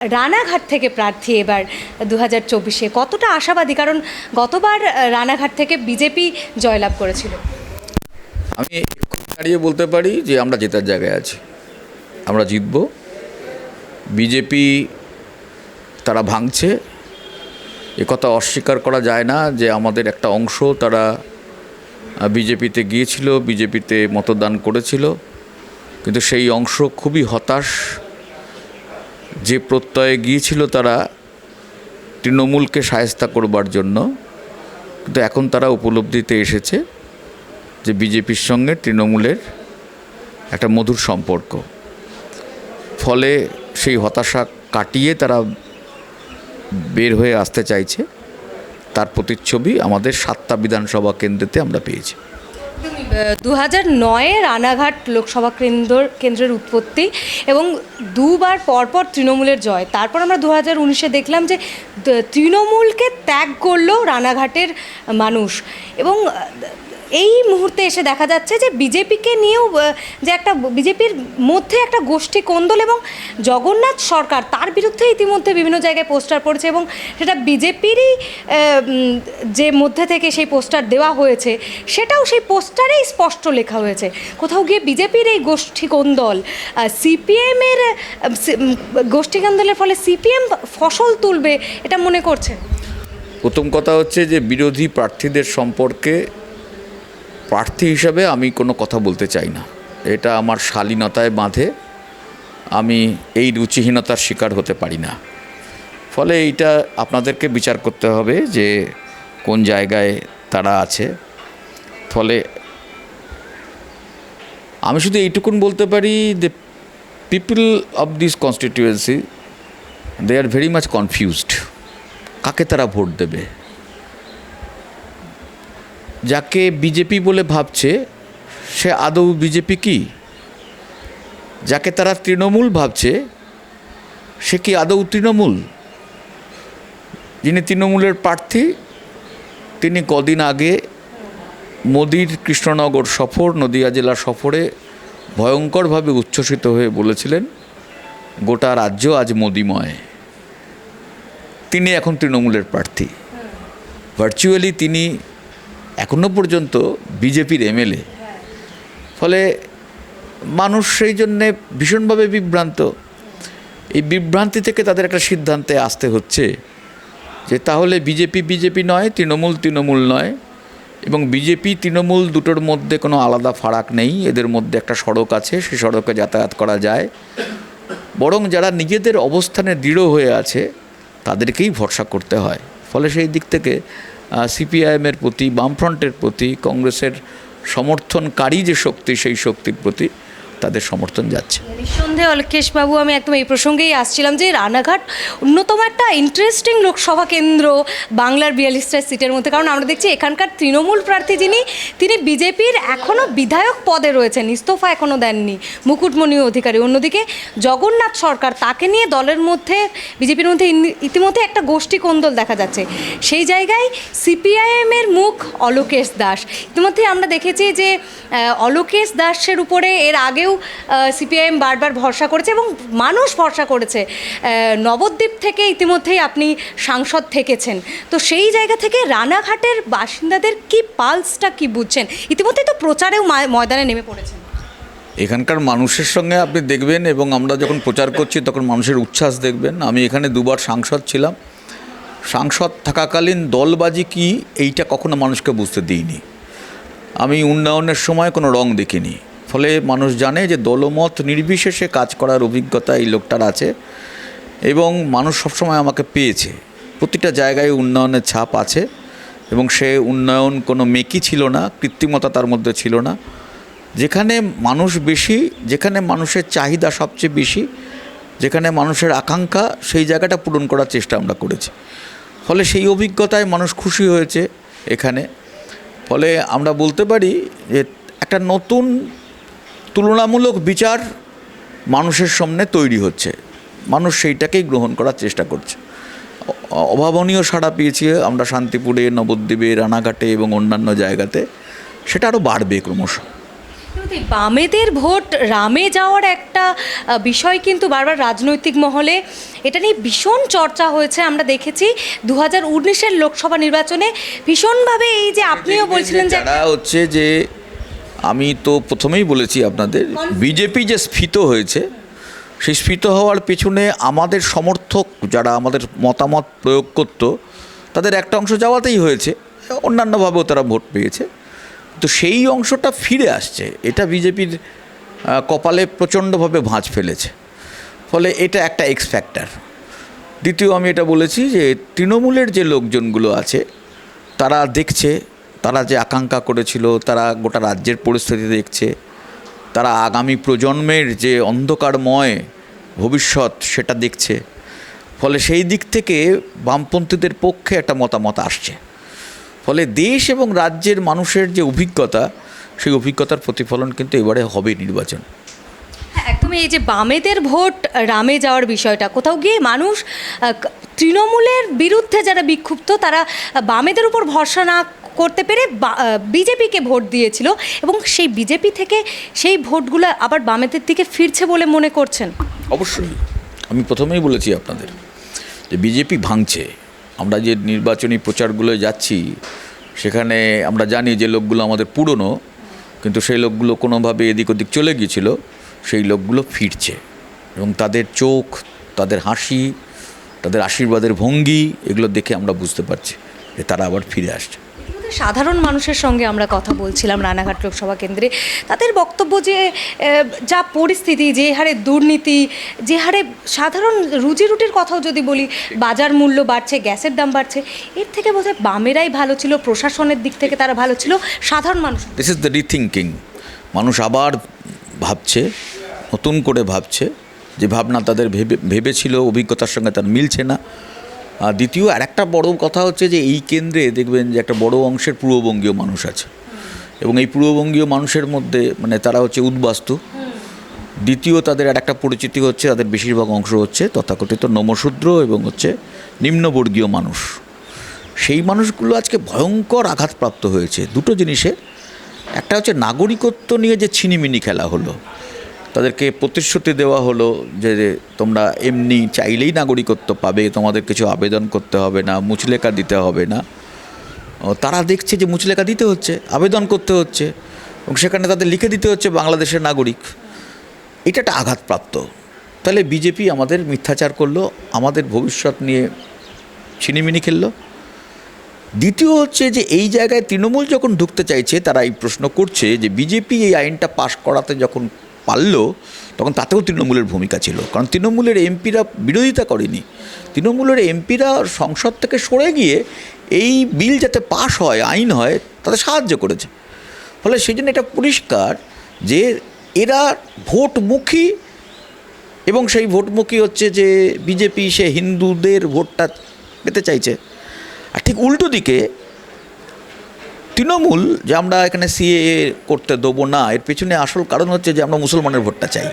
রানাঘাট থেকে প্রার্থী এবার দু হাজার চব্বিশে। কতটা আশাবাদী? কারণ গতবার রানাঘাট থেকে বিজেপি জয়লাভ করেছিল। আমি দাঁড়িয়ে বলতে পারি যে আমরা জেতার জায়গায় আছি। আমরা জিতব। বিজেপি, তারা ভাঙছে। কথা অস্বীকার করা যায় না যে আমাদের একটা অংশ তারা বিজেপিতে গিয়েছিল, বিজেপিতে মতদান করেছিল। কিন্তু সেই অংশ খুবই হতাশ। যে প্রত্যয়ে গিয়েছিল তারা তৃণমূলকে সায়স্তা করবার জন্য, কিন্তু এখন তারা উপলব্ধিতে এসেছে যে বিজেপির সঙ্গে তৃণমূলের একটা মধুর সম্পর্ক। ফলে সেই হতাশা কাটিয়ে তারা বের হয়ে আসতে চাইছে। তার প্রতিচ্ছবি আমাদের সাতটা বিধানসভা কেন্দ্রেতে আমরা পেয়েছি। দু হাজার নয়ে রানাঘাট লোকসভা কেন্দ্র কেন্দ্রের উৎপত্তি এবং দুবার পরপর তৃণমূলের জয়। তারপর আমরা দু হাজার উনিশে দেখলাম যে তৃণমূলকে ত্যাগ করল রানাঘাটের মানুষ। এবং এই মুহূর্তে এসে দেখা যাচ্ছে যে বিজেপিকে নিয়েও যে একটা বিজেপির মধ্যে একটা গোষ্ঠী কোন্দল এবং জগন্নাথ সরকার, তার বিরুদ্ধে ইতিমধ্যে বিভিন্ন জায়গায় পোস্টার পড়েছে এবং সেটা বিজেপিরই যে মধ্যে থেকে সেই পোস্টার দেওয়া হয়েছে, সেটাও সেই পোস্টারেই স্পষ্ট লেখা হয়েছে। কোথাও গিয়ে বিজেপির এই গোষ্ঠী কোন্দল সিপিএমের গোষ্ঠী কোন্দলের ফলে সিপিএম ফসল তুলবে, এটা মনে করছে? প্রথম কথা হচ্ছে যে বিরোধী প্রার্থীদের সম্পর্কে প্রার্থী হিসাবে আমি কোনো কথা বলতে চাই না। এটা আমার শালীনতায় বাঁধে। আমি এই রুচিহীনতার শিকার হতে পারি না। ফলে এইটা আপনাদেরকে বিচার করতে হবে যে কোন জায়গায় তারা আছে। ফলে আমি শুধু এইটুকুন বলতে পারি the people of this constituency they are very much confused কাকে তারা ভোট দেবে? যাকে বিজেপি বলে ভাবছে, সে আদৌ বিজেপি কি? যাকে তারা তৃণমূল ভাবছে, সে কি আদৌ তৃণমূল? যিনি তৃণমূলের প্রার্থী, তিনি কদিন আগে মোদির কৃষ্ণনগর সফর, নদিয়া জেলা সফরে ভয়ঙ্করভাবে উচ্ছ্বসিত হয়ে বলেছিলেন, গোটা রাজ্য আজ মোদিময়। তিনি এখন তৃণমূলের প্রার্থী। ভার্চুয়ালি তিনি এখনও পর্যন্ত বিজেপির এমএলএ। ফলে মানুষ সেই জন্যে ভীষণভাবে বিভ্রান্ত। এই বিভ্রান্তি থেকে তাদের একটা সিদ্ধান্তে আসতে হচ্ছে যে তাহলে বিজেপি বিজেপি নয়, তৃণমূল তৃণমূল নয় এবং বিজেপি তৃণমূল দুটোর মধ্যে কোনো আলাদা ফারাক নেই। এদের মধ্যে একটা সড়ক আছে, সেই সড়কে যাতায়াত করা যায়। বরং যারা নিজেদের অবস্থানে দৃঢ় হয়ে আছে, তাদেরকেই ভরসা করতে হয়। ফলে সেই দিক থেকে সিপিআইএমের প্রতি বামফ্রন্টের প্রতি কংগ্রেসের সমর্থনকারী যে শক্তি সেই শক্তির প্রতি তাদের সমর্থন যাচ্ছে। নিঃসন্দেহে অল্কেশবাবু, আমি একদম এই প্রসঙ্গেই আসছিলাম যে রানাঘাট অন্যতম একটা ইন্টারেস্টিং লোকসভা কেন্দ্র বাংলার বিয়াল্লিশটা সিটের মধ্যে। কারণ আমরা দেখছি এখানকার তৃণমূল প্রার্থী যিনি, তিনি বিজেপির এখনও বিধায়ক পদে রয়েছেন। ইস্তফা এখনও দেননি মুকুটমণি অধিকারী। অন্যদিকে জগন্নাথ সরকার, তাকে নিয়ে দলের মধ্যে, বিজেপির মধ্যে ইতিমধ্যে একটা গোষ্ঠী কোন্দল দেখা যাচ্ছে। সেই জায়গায় সিপিআইএমের মুখ অলোকেশ দাস। ইতিমধ্যে আমরা দেখেছি যে অলোকেশ দাসের উপরে এর আগেও সিপিআইএম বারবার ভরসা করেছে এবং মানুষ ভরসা করেছে নবদ্বীপ থেকে ইতিমধ্যেই আপনি সাংসদ থেকেছেন। তো সেই জায়গা থেকে রানাঘাটের বাসিন্দাদের কি পালসটা কি বুঝছেন? ইতিমধ্যেই তো প্রচারেও ময়দানে নেমে পড়েছেন। এখানকার মানুষের সঙ্গে আপনি দেখবেন এবং আমরা যখন প্রচার করছি তখন মানুষের উচ্ছ্বাস দেখবেন। আমি এখানে দুবার সাংসদ ছিলাম। সাংসদ থাকাকালীন দলবাজি কি, এইটা কখনো মানুষকে বুঝতে দিইনি। আমি উন্নয়নের সময় কোনো রং দেখিনি। ফলে মানুষ জানে যে দলমত নির্বিশেষে কাজ করার অভিজ্ঞতা এই লোকটার আছে এবং মানুষ সবসময় আমাকে পেয়েছে। প্রতিটা জায়গায় উন্নয়নের ছাপ আছে এবং সে উন্নয়ন কোনো মেকি ছিল না, কৃত্রিমতা তার মধ্যে ছিল না। যেখানে মানুষ বেশি, যেখানে মানুষের চাহিদা সবচেয়ে বেশি, যেখানে মানুষের আকাঙ্ক্ষা, সেই জায়গাটা পূরণ করার চেষ্টা আমরা করেছি। ফলে সেই অভিজ্ঞতায় মানুষ খুশি হয়েছে এখানে। ফলে আমরা বলতে পারি যে একটা নতুন তুলনামূলক বিচার মানুষের সামনে তৈরি হচ্ছে। মানুষ সেইটাকেই গ্রহণ করার চেষ্টা করছে। অভাবনীয় সাড়া পেয়েছি আমরা শান্তিপুরে নবদ্বীপে রানাঘাটে এবং অন্যান্য জায়গাতে। সেটা আরও বাড়বে ক্রমশ। বামেদের ভোট রামে যাওয়ার একটা বিষয় কিন্তু বারবার রাজনৈতিক মহলে। এটা নিয়ে ভীষণ চর্চা হয়েছে। আমরা দেখেছি দু হাজার উনিশের লোকসভা নির্বাচনে ভীষণভাবে এই যে আপনিও বলছিলেন যে যারা হচ্ছে যে আমি তো প্রথমেই বলেছি আপনাদের, বিজেপি যে স্ফীত হয়েছে, সেই স্ফীত হওয়ার পেছনে আমাদের সমর্থক যারা আমাদের মতামত প্রয়োগ করতো, তাদের একটা অংশ যাওয়াতেই হয়েছে, অন্যান্যভাবেও তারা ভোট পেয়েছে। তো সেই অংশটা ফিরে আসছে, এটা বিজেপির কপালে প্রচণ্ডভাবে ভাঁজ ফেলেছে। ফলে এটা একটা এক্স ফ্যাক্টর দ্বিতীয় আমি এটা বলেছি যে তৃণমূলের যে লোকজনগুলো আছে, তারা দেখছে তারা যে আকাঙ্ক্ষা করেছিল তারা গোটা রাজ্যের পরিস্থিতি দেখছে। তারা আগামী প্রজন্মের যে অন্ধকারময় ভবিষ্যৎ সেটা দেখছে। ফলে সেই দিক থেকে বামপন্থীদের পক্ষে একটা মতামত আসছে। ফলে দেশ এবং রাজ্যের মানুষের যে অভিজ্ঞতা সেই অভিজ্ঞতার প্রতিফলন কিন্তু এবারে হবে নির্বাচন। হ্যাঁ, একদমই এই যে বামেদের ভোট রামে যাওয়ার বিষয়টা কোথাও গিয়ে মানুষ তৃণমূলের বিরুদ্ধে যারা বিক্ষুব্ধ তারা বামেদের উপর ভরসা না করতে পেরে বিজেপিকে ভোট দিয়েছিল এবং সেই বিজেপি থেকে সেই ভোটগুলো আবার বামেদের দিকে ফিরছে বলে মনে করছেন? অবশ্যই। আমি প্রথমেই বলেছি আপনাদের যে বিজেপি ভাঙছে। আমরা যে নির্বাচনী প্রচারগুলো যাচ্ছি, সেখানে আমরা জানি যে লোকগুলো আমাদের পুরনো, কিন্তু সেই লোকগুলো কোনোভাবে এদিক ওদিক চলে গিয়েছিল, সেই লোকগুলো ফিরছে। এবং তাদের চোখ, তাদের হাসি, তাদের আশীর্বাদের ভঙ্গি, এগুলো দেখে আমরা বুঝতে পারছি যে তারা আবার ফিরে আসছে। সাধারণ মানুষের সঙ্গে আমরা কথা বলছিলাম রানাঘাট লোকসভা কেন্দ্রে। তাদের বক্তব্য যে যা পরিস্থিতি, যে হারে দুর্নীতি, যে হারে সাধারণ রুজি রুটির কথাও যদি বলি, বাজার মূল্য বাড়ছে, গ্যাসের দাম বাড়ছে, এর থেকে বোধহয় বামেরাই ভালো ছিল, প্রশাসনের দিক থেকে তারা ভালো ছিল, সাধারণ মানুষ দিস ইজ দ্য রিথিঙ্কিং মানুষ আবার ভাবছে, নতুন করে ভাবছে, যে ভাবনা তাদের ভেবে, ভেবেছিল, অভিজ্ঞতার সঙ্গে তার মিলছে না। দ্বিতীয় আর একটা বড় কথা হচ্ছে যে এই কেন্দ্রে দেখবেন যে একটা বড় অংশের পূর্ববঙ্গীয় মানুষ আছে। এবং এই পূর্ববঙ্গীয় মানুষের মধ্যে মানে তারা হচ্ছে উদ্বাস্তু। দ্বিতীয়, তাদের আর একটা পরিচিতি হচ্ছে, তাদের বেশিরভাগ অংশ হচ্ছে তথাকথিত নমশূদ্র এবং হচ্ছে নিম্নবর্গীয় মানুষ। সেই মানুষগুলো আজকে ভয়ঙ্কর আঘাতপ্রাপ্ত হয়েছে। দুটো জিনিসে একটা হচ্ছে নাগরিকত্ব নিয়ে যে ছিনিমিনি খেলা হলো তাদেরকে প্রতিশ্রুতি দেওয়া হলো যে তোমরা এমনি চাইলেই নাগরিকত্ব পাবে, তোমাদের কিছু আবেদন করতে হবে না, মুচলেখা দিতে হবে না। তারা দেখছে যে মুচলেখা দিতে হচ্ছে, আবেদন করতে হচ্ছে, এবং সেখানে তাদের লিখে দিতে হচ্ছে বাংলাদেশের নাগরিক। এটা একটা আঘাতপ্রাপ্ত। তাহলে বিজেপি আমাদের মিথ্যাচার করল, আমাদের ভবিষ্যৎ নিয়ে ছিনিমিনি খেললো। দ্বিতীয় হচ্ছে যে, এই জায়গায় তৃণমূল যখন ঢুকতে চাইছে, তারা এই প্রশ্ন করছে যে, বিজেপি এই আইনটা পাশ করাতে যখন পারল, তখন তাতেও তৃণমূলের ভূমিকা ছিল। কারণ তৃণমূলের এমপিরা বিরোধিতা করেনি। তৃণমূলের এমপিরা সংসদ থেকে সরে গিয়ে এই বিল যাতে পাশ হয়, আইন হয়, তাতে সাহায্য করেছে। ফলে সেই জন্য এটা পরিষ্কার যে এরা ভোটমুখী এবং সেই ভোটমুখী হচ্ছে যে বিজেপি, সে হিন্দুদের ভোটটা পেতে চাইছে। আর ঠিক উল্টো দিকে তৃণমূল যে আমরা এখানে সিএ করতে দেবো না, এর পেছনে আসল কারণ হচ্ছে যে আমরা মুসলমানের ভোটটা চাই।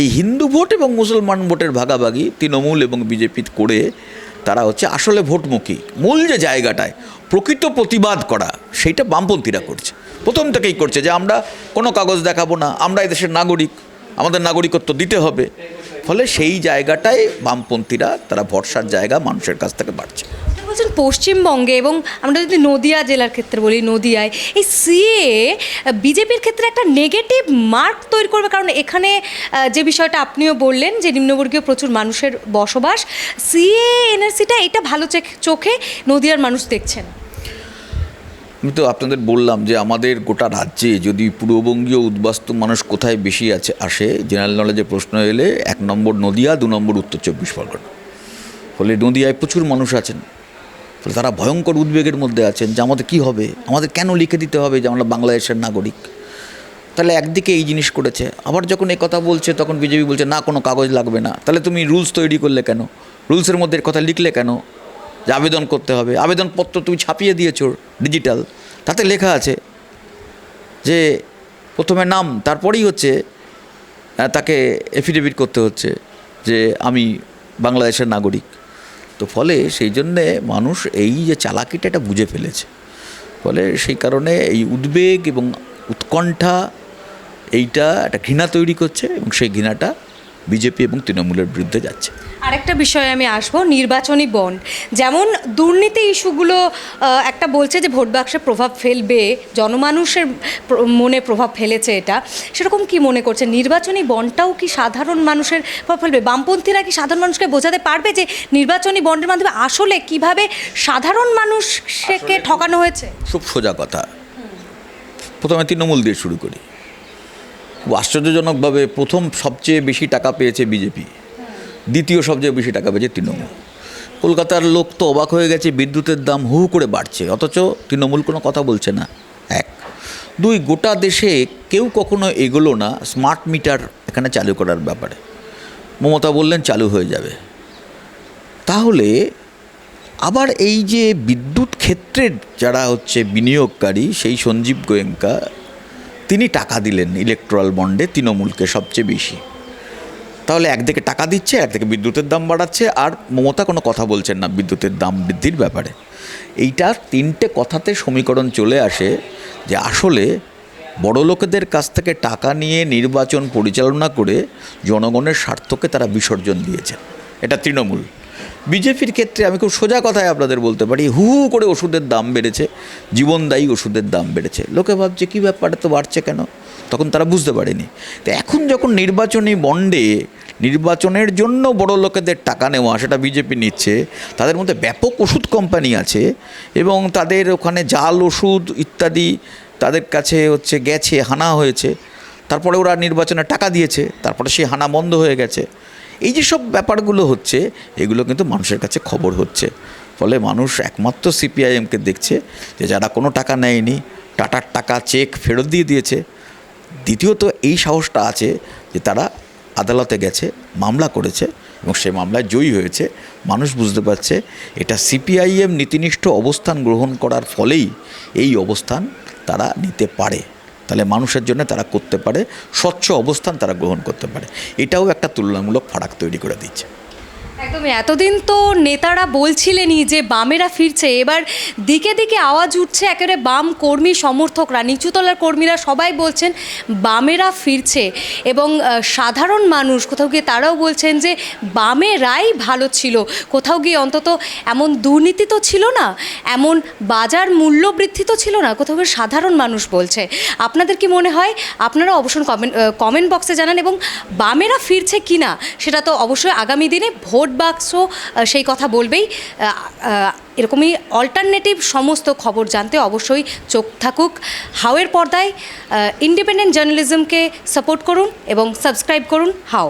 এই হিন্দু ভোট এবং মুসলমান ভোটের ভাগাভাগি তৃণমূল এবং বিজেপি করে তারা হচ্ছে আসলে ভোটমুখী। মূল যে জায়গাটায় প্রকৃত প্রতিবাদ করা, সেইটা বামপন্থীরা করছে। প্রথম থেকেই করছে যে আমরা কোনো কাগজ দেখাবো না, আমরা এই দেশের নাগরিক, আমাদের নাগরিকত্ব দিতে হবে। ফলে সেই জায়গাটায় বামপন্থীরা, তারা ভরসার জায়গা মানুষের কাছ থেকে বাড়ছে। বলছেন পশ্চিমবঙ্গে এবং আমরা যদি নদিয়া জেলার ক্ষেত্রে বলি, নদিয়ায়, এই সিএ বিজেপির ক্ষেত্রে একটা নেগেটিভ মার্ক তৈরি করবে। কারণ এখানে যে বিষয়টা আপনিও বললেন যে নিম্নবর্গীয় প্রচুর মানুষের বসবাস সিএ এনআরসিটা এটা ভালো চোখে- নদিয়ার মানুষ দেখছেন। আমি তো আপনাদের বললাম যে আমাদের গোটা রাজ্যে যদি পূর্ববঙ্গীয় উদ্বাস্তু মানুষ কোথায় বেশি আছে, আসে জেনারেল নলেজে প্রশ্ন এলে এক নম্বর নদিয়া, দু নম্বর উত্তর চব্বিশ পরগনা। ফলে নদিয়ায় প্রচুর মানুষ আছেন। ফলে তারা ভয়ঙ্কর উদ্বেগের মধ্যে আছেন যে আমাদের কী হবে? আমাদের কেন লিখে দিতে হবে যে আমরা বাংলাদেশের নাগরিক? তাহলে একদিকে এই জিনিস করেছে। আবার যখন এই কথা বলছে, তখন বিজেপি বলছে, না, কোনো কাগজ লাগবে না। তাহলে তুমি রুলস তৈরি করলে কেন? রুলসের মধ্যে কথা লিখলে কেন? যে আবেদন করতে হবে। আবেদনপত্র তুমি ছাপিয়ে দিয়েছ ডিজিটাল। তাতে লেখা আছে যে প্রথমে নাম, তারপরেই হচ্ছে তাকে এফিডেভিট করতে হচ্ছে যে আমি বাংলাদেশের নাগরিক। তো ফলে সেই জন্যে মানুষ এই যে চালাকিটা এটা বুঝে ফেলেছে। ফলে সেই কারণে এই উদ্বেগ এবং উৎকণ্ঠা এইটা একটা ঘৃণা তৈরি করছে এবং সেই ঘৃণাটা বিজেপি এবং তৃণমূলের বিরুদ্ধে যাচ্ছে। আরেকটা বিষয়ে আমি আসব নির্বাচনী বন্ড। যেমন দুর্নীতি ইস্যুগুলো একটা বলছে যে ভোট বাক্সে প্রভাব ফেলবে জনমানুষের মনে প্রভাব ফেলেছে এটা। সেরকম কি মনে করছে? নির্বাচনী বন্ডটাও কি সাধারণ মানুষের প্রভাব ফেলবে? বামপন্থীরা কি সাধারণ মানুষকে বোঝাতে পারবে যে নির্বাচনী বন্ডের মাধ্যমে আসলে কীভাবে সাধারণ মানুষকে ঠকানো হয়েছে? খুব সোজা কথা। প্রথমে তৃণমূল দিয়ে শুরু করি। আশ্চর্যজনকভাবে প্রথম সবচেয়ে বেশি টাকা পেয়েছে বিজেপি। দ্বিতীয় সবচেয়ে বেশি টাকা পেয়েছে তৃণমূল। কলকাতার লোক তো অবাক হয়ে গেছে, বিদ্যুতের দাম হু করে বাড়ছে, অথচ তৃণমূল কোনো কথা বলছে না। এক। দুই, গোটা দেশে কেউ কখনো এগোলো না স্মার্ট মিটার এখানে চালু করার ব্যাপারে। মমতা বললেন, চালু হয়ে যাবে। তাহলে আবার এই যে বিদ্যুৎ ক্ষেত্রের যারা হচ্ছে বিনিয়োগকারী, সেই সঞ্জীব গোয়েঙ্কা তিনি টাকা দিলেন ইলেকট্রাল বন্ডে তৃণমূলকে সবচেয়ে বেশি। তাহলে একদিকে টাকা দিচ্ছে একদিকে বিদ্যুতের দাম বাড়াচ্ছে, আর মমতা কোনো কথা বলছেন না বিদ্যুতের দাম বৃদ্ধির ব্যাপারে। এইটার তিনটে কথাতে সমীকরণ চলে আসে যে আসলে বড় লোকেদের কাছ থেকে টাকা নিয়ে নির্বাচন পরিচালনা করে জনগণের স্বার্থকে তারা বিসর্জন দিয়েছেন। এটা তৃণমূল। বিজেপির ক্ষেত্রে আমি খুব সোজা কথায় আপনাদের বলতে পারি, হু হু করে ওষুধের দাম বেড়েছে, জীবনদায়ী ওষুধের দাম বেড়েছে। লোকে ভাবছে, কী ব্যাপার তো বাড়ছে কেন? তখন তারা বুঝতে পারেনি। তো এখন যখন নির্বাচনী বন্ডে নির্বাচনের জন্য বড় লোকেদের টাকা নেওয়া সেটা বিজেপি নিচ্ছে, তাদের মধ্যে ব্যাপক ওষুধ কোম্পানি আছে এবং তাদের ওখানে জাল ওষুধ ইত্যাদি তাদের কাছে হচ্ছে গেছে, হানা হয়েছে। তারপরে ওরা নির্বাচনে টাকা দিয়েছে, তারপরে সেই হানা বন্ধ হয়ে গেছে। এই যে সব ব্যাপারগুলো হচ্ছে, এগুলো কিন্তু মানুষের কাছে খবর হচ্ছে। ফলে মানুষ একমাত্র সিপিআইএমকে দেখছে যে যারা কোনো টাকা নেয়নি, টাটার টাকা চেক ফেরত দিয়ে দিয়েছে। দ্বিতীয়ত এই সাহসটা আছে যে তারা আদালতে গেছে, মামলা করেছে এবং সেই মামলায় জয়ী হয়েছে। মানুষ বুঝতে পারছে এটা সিপিআইএম নীতিনিষ্ঠ অবস্থান গ্রহণ করার ফলেই এই অবস্থান তারা নিতে পারে। তাহলে মানুষের জন্য তারা করতে পারে, স্বচ্ছ অবস্থান তারা গ্রহণ করতে পারে। এটাও একটা তুলনামূলক ফারাক তৈরি করে দিচ্ছে। একদমই এতদিন তো নেতারা বলছিলেনই যে বামেরা ফিরছে, এবার দিকে দিকে আওয়াজ উঠছে একেবারে বাম কর্মী সমর্থকরা, নিচুতলার কর্মীরা সবাই বলছেন বামেরা ফিরছে এবং সাধারণ মানুষ, কোথাও গিয়ে তারাও বলছেন যে বামেরাই ভালো ছিল, কোথাও গিয়ে অন্তত এমন দুর্নীতি তো ছিল না, এমন বাজার মূল্য বৃদ্ধি তো ছিল না, কোথাও গিয়ে সাধারণ মানুষ বলছে। আপনাদের কি মনে হয়? আপনারা অবশ্যই কমেন্ট কমেন্ট বক্সে জানান এবং বামেরা ফিরছে কি না সেটা তো অবশ্যই আগামী দিনে ভোট বাক্স সেই কথা বলবেই। এরকমই অল্টারনেটিভ সমস্ত খবর জানতে অবশ্যই চোখ থাকুক। হাওয়ের পর্দায় ইন্ডিপেন্ডেন্ট জার্নালিজমকে সাপোর্ট করুন এবং সাবস্ক্রাইব করুন হাও।